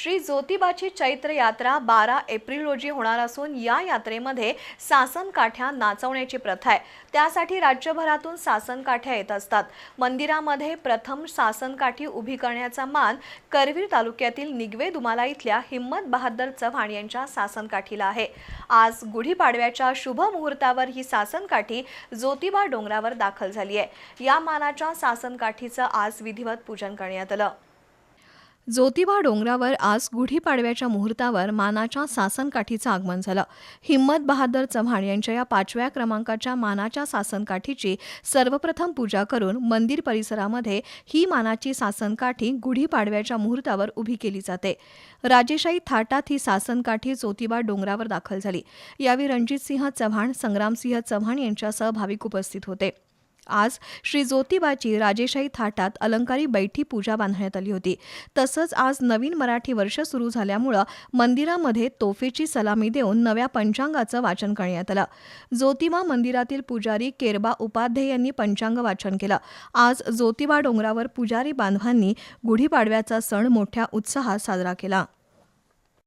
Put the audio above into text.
श्री ज्योतिबाची चैत्र यात्रा बारा एप्रिल रोजी होणार असून या यात्रेमध्ये सासनकाठ्या नाचवण्याची प्रथा आहे. त्यासाठी राज्यभरातून सासनकाठ्या येत असतात. मंदिरामध्ये प्रथम सासनकाठी उभी करण्याचा मान करवीर तालुक्यातील निगवे दुमाला इथल्या हिम्मत बहादर चव्हाण यांच्या सासनकाठीला आहे. आज गुढीपाडव्याच्या शुभ मुहूर्तावर ही सासनकाठी ज्योतिबा डोंगरावर दाखल झाली आहे. या मानाच्या सासनकाठीचं आज विधिवत पूजन करण्यात आलं. ज्योतिबा डोंगरावर आज गुढीपाडव्याच्या मुहूर्तावर मानाच्या सासनकाठीचं आगमन झालं. हिम्मत बहादर चव्हाण यांच्या या पाचव्या क्रमांकाच्या मानाच्या सासनकाठीची सर्वप्रथम पूजा करून मंदिर परिसरामध्ये ही मानाची सासनकाठी गुढीपाडव्याच्या मुहूर्तावर उभी केली जाते. राजेशाही थाटात ही सासनकाठी ज्योतिबा डोंगरावर दाखल झाली. यावेळी रणजितसिंह चव्हाण संग्रामसिंह चव्हाण यांच्यासह भाविक उपस्थित होते. आज श्री ज्योतिबाची राजेशाही थाटात अलंकारी बैठी पूजा बांधण्यात आली होती. तसंच आज नवीन मराठी वर्ष सुरू झाल्यामुळं मंदिरामध्ये तोफेची सलामी देऊन नव्या पंचांगाचं वाचन करण्यात आलं. ज्योतिबा मंदिरातील पुजारी केरबा उपाध्ये यांनी पंचांग वाचन केलं. आज ज्योतिबा डोंगरावर पुजारी बांधवांनी गुढीपाडव्याचा सण मोठ्या उत्साहात साजरा केला.